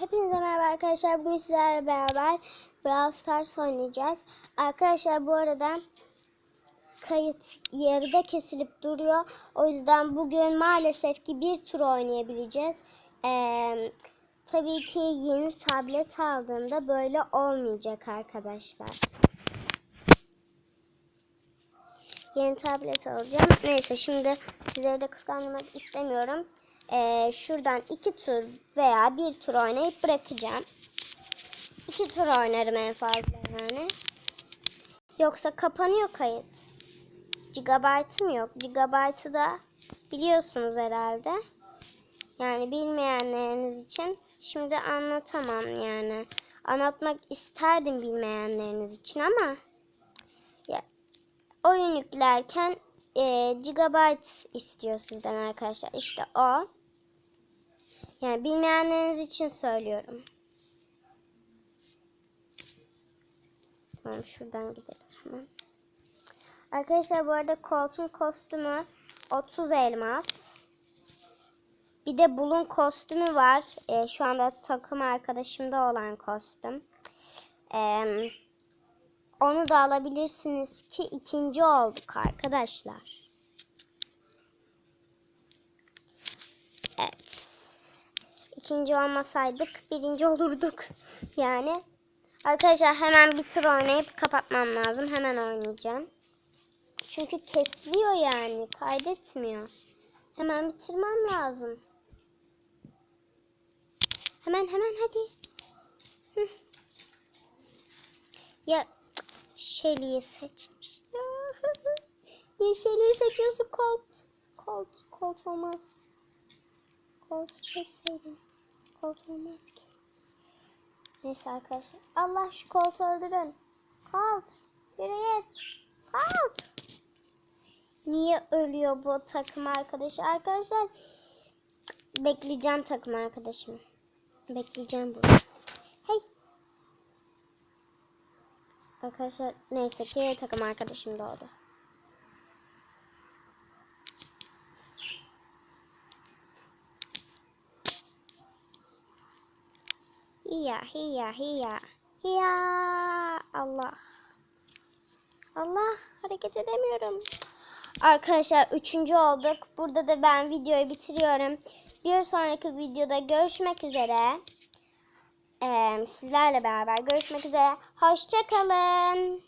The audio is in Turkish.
Hepinize merhaba arkadaşlar. Bugün sizlerle beraber Brawl Stars oynayacağız. Arkadaşlar bu arada kayıt yarıda kesilip duruyor. O yüzden bugün maalesef ki bir tur oynayabileceğiz. Ee, tabii ki yeni tablet aldığımda böyle olmayacak arkadaşlar. Yeni tablet alacağım. Neyse şimdi sizleri de kıskandırmak istemiyorum. Ee, şuradan iki tur veya bir tur oynayıp bırakacağım. İki tur oynarım en fazla yani. Yoksa kapanıyor kayıt. Gigabyte'ım yok. Gigabyte'ı da biliyorsunuz herhalde. Yani bilmeyenleriniz için şimdi anlatamam yani. Anlatmak isterdim bilmeyenleriniz için ama ya, oyun yüklerken e, gigabyte istiyor sizden arkadaşlar. İşte o. Yani bilmeyenleriniz için söylüyorum. Tamam şuradan gidelim hemen. Arkadaşlar bu arada koltuğun kostümü 30 elmas. Bir de Bulun kostümü var. Ee, şu anda takım arkadaşımda olan kostüm. Ee, onu da alabilirsiniz ki ikinci olduk arkadaşlar. Evet. İkinci olmasaydık birinci olurduk. Yani. Arkadaşlar hemen bir tur oynayıp kapatmam lazım. Hemen oynayacağım. Çünkü kesiliyor yani. Kaydetmiyor. Hemen bitirmem lazım. Hemen hemen hadi. Hı. Ya Shelly'yi seçmiş. Niye Shelly'yi seçiyorsun Colt? Colt, Colt olmaz. Colt çekseydim. Colt olmaz ki. Neyse arkadaşlar. Allah şu Colt'u öldürün. Colt. Yürü git. Colt. Niye ölüyor bu takım arkadaşı? Arkadaşlar bekleyeceğim takım arkadaşımı. Bekleyeceğim burada. Hey. Arkadaşlar neyse ki takım arkadaşım doğdu. Hiya hiya hiya. Hiya. Allah. Allah hareket edemiyorum. Arkadaşlar üçüncü olduk. Burada da ben videoyu bitiriyorum. Bir sonraki videoda görüşmek üzere. Ee, sizlerle beraber görüşmek üzere. Hoşçakalın.